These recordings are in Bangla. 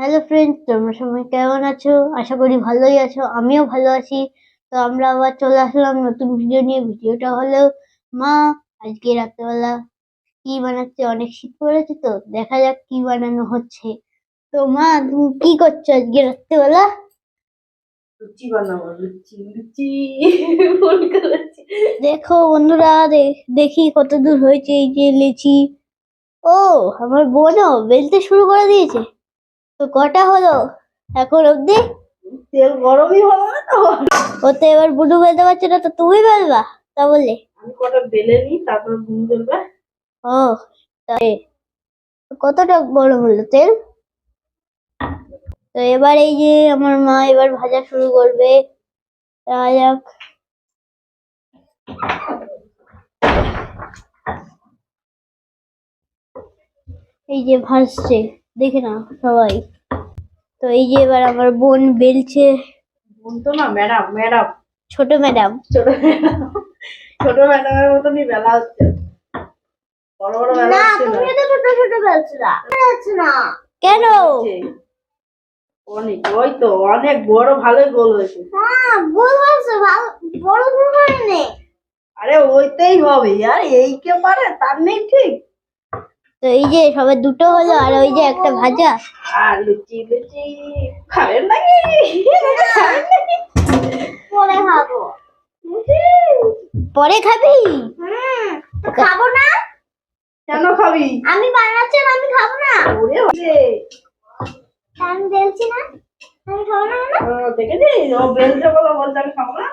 হ্যালো ফ্রেন্ডস তোমরা সবাই কেমন আছো? আশা করি ভালোই আছো আমিও ভালো আছি। তো আমরা আবার চলে আসলাম নতুন ভিডিও নিয়ে। ভিডিওটা হলো মা আজকে রাত্রেবেলা কি বানাচ্ছে? অনেক শীত পড়েছে তো দেখা যাক কি বানানো হচ্ছে। তো মা তুমি কি করছ আজকে রাত্রেবেলা? লুচি বানাবো লুচি লুচি দেখো বন্ধুরা দেখি কত দূর হয়েছে এই যে লিচি। ও আমার বোনও বেলতে শুরু করে দিয়েছে। তো কটা হলো? এখন অবধি? তেল গরমই হবে না তো। ও তো এবার বুডু বেলতে পারছে না তো তুমি বেলবা তা বলে আমি কটা বেলে নিই তারপর ঘুম ফেলবে ও তাই কতটা বড় হলো তেল? তো এবার এই যে আমার মা এবার ভাজা শুরু করবে। যাক। এই যে ভাসছে দেখে না সবাই। তো এই যে এবার আমার বোন বেলছে। বোন তো না ম্যাডাম ম্যাডাম। ছোট ম্যাডাম। ছোট ম্যাডাম। ছোট ম্যাডামের মতনই বেলা হচ্ছে। বড় বড় বেলা হচ্ছে না। তো ছোট ছোট বেলছো না। কেন? অনেক ওই তো অনেক বড় ভালোই গোল হয়েছে। হ্যাঁ গোল হয়েছে ভালো বড় গোল হয়নি। আরে ওইটাই হবে। আর এই কে পারে তার নেই ঠিক। তো এই যে সবে দুটো হলো আর ওই যে একটা ভাজা। আর লুচি লুচি খাবেন নাকি? পরে খাব। পরে খাবি? খাব না? কেন খাবি? আমি বানাচ্ছি আমি খাব না। ওরে ওরে আমি বলছি না। আমি খাব না দেখেছিস? ও বেলতে বলো বলতে আমি খাব না।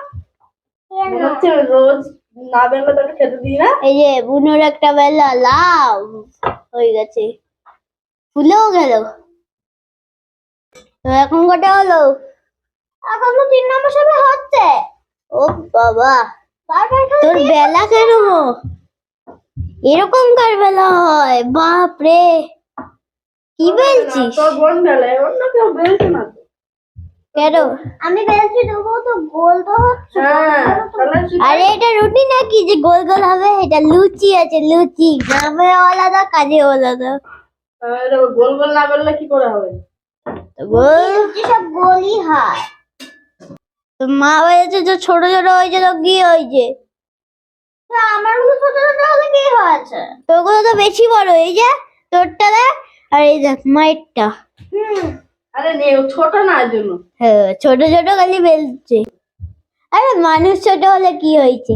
হচ্ছে রোজ না বেললে তোকে খেতে দিই না। এই যে বুনোর একটা বেলা হয়ে গেছে। ফুলেও গেল। তো এখন কটা হলো? এখন তো তিন নম্বর সবে হচ্ছে। ও বাবা। তোর বেলা কেন এরকম কার বেলা হয়? বাপ রে কি বলছিস? তোর বোন বেলে অন্য কেউ বেলছে না তো। কেন? আমি তবু তো গোল তো হচ্ছে। হ্যাঁ কি- আরে এটা রুটি নাকি? যে গোল গোল হবে এটা লুচি আছে লুচি। নামে আলাদা কাজে আলাদা। গোল গোল না বেললে কি করে হবে? তো গোল। সব গোলই হয়। তো মা যে ছোট ছোট হয়েছে তো কি হয়েছে? আমারগুলো ছোট ছোট হলে কি হয়েছে? তোগুলো তো বেশি বড় এই যে তোরটা দেখ। আর এই দেখ মায়েরটা আরে নে ছোট না জন্য। হ্যাঁ ছোট ছোট খালি বেলছে। আরে মানুষ ছোট হলে কি হয়েছে?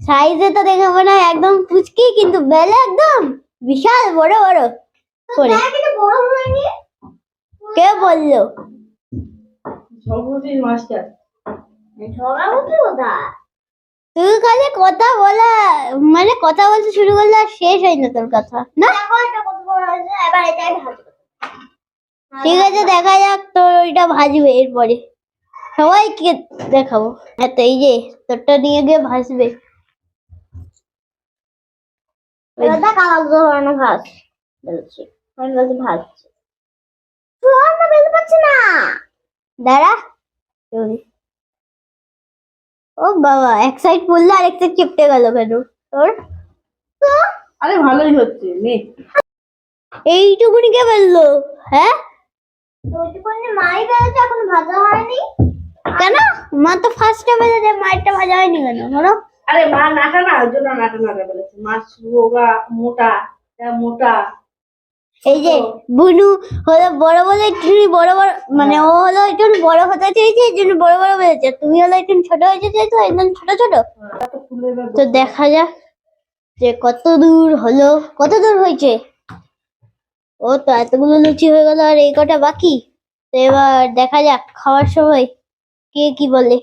সাইজে তো দেখে মনে হয় একদম পুচকি কিন্তু বেলে একদম বিশাল বড় বড়। করে কে বলল? মাস্টার। তুই খালি কথা বলা মানে কথা বলতে শুরু করলে আর শেষ হয় না তোর কথা না? ঠিক আছে দেখা যাক তোর ওইটা ভাজবে এরপরে। সবাইকে দেখাবো? হ্যাঁ তো এই যে তোরটা নিয়ে গিয়ে ভাসবে ওইটা কালার ধরনের ভাস বলছি। আমি বলছি ভাসছে বেলতে পারছি না। দাঁড়া ও বাবা এক সাইড পড়লে আরেক সাইড চিপটে গেল কেন? তোর? আরে ভালোই হচ্ছে এইটুকুনি কে বলল? হ্যাঁ? কেন? মা তো ফার্স্টে বেলেছে মায়েরটা ভাজা হয়নি কেন? বলো। আরে মা নাটা না ওই জন্য নাটা নাটা বলেছে। মাছ রোগা মোটা মোটা। এই যে বুনু হলো বড় বড় একটুখানি বড় বড় মানে ও হলো একটু বড় হতে চেয়েছে এই জন্য বড় বড় বেড়েছে তুমি হলো একটু ছোট হয়েছে চেয়েছো একদম ছোট ছোট। এবার তো দেখা যাক যে কত দূর হলো কত দূর হয়েছে? ও তো এতগুলো লুচি হয়ে গেল আর এই কটা বাকি? তো এবার দেখা যাক, খাওয়ার সময় কে কি বলে।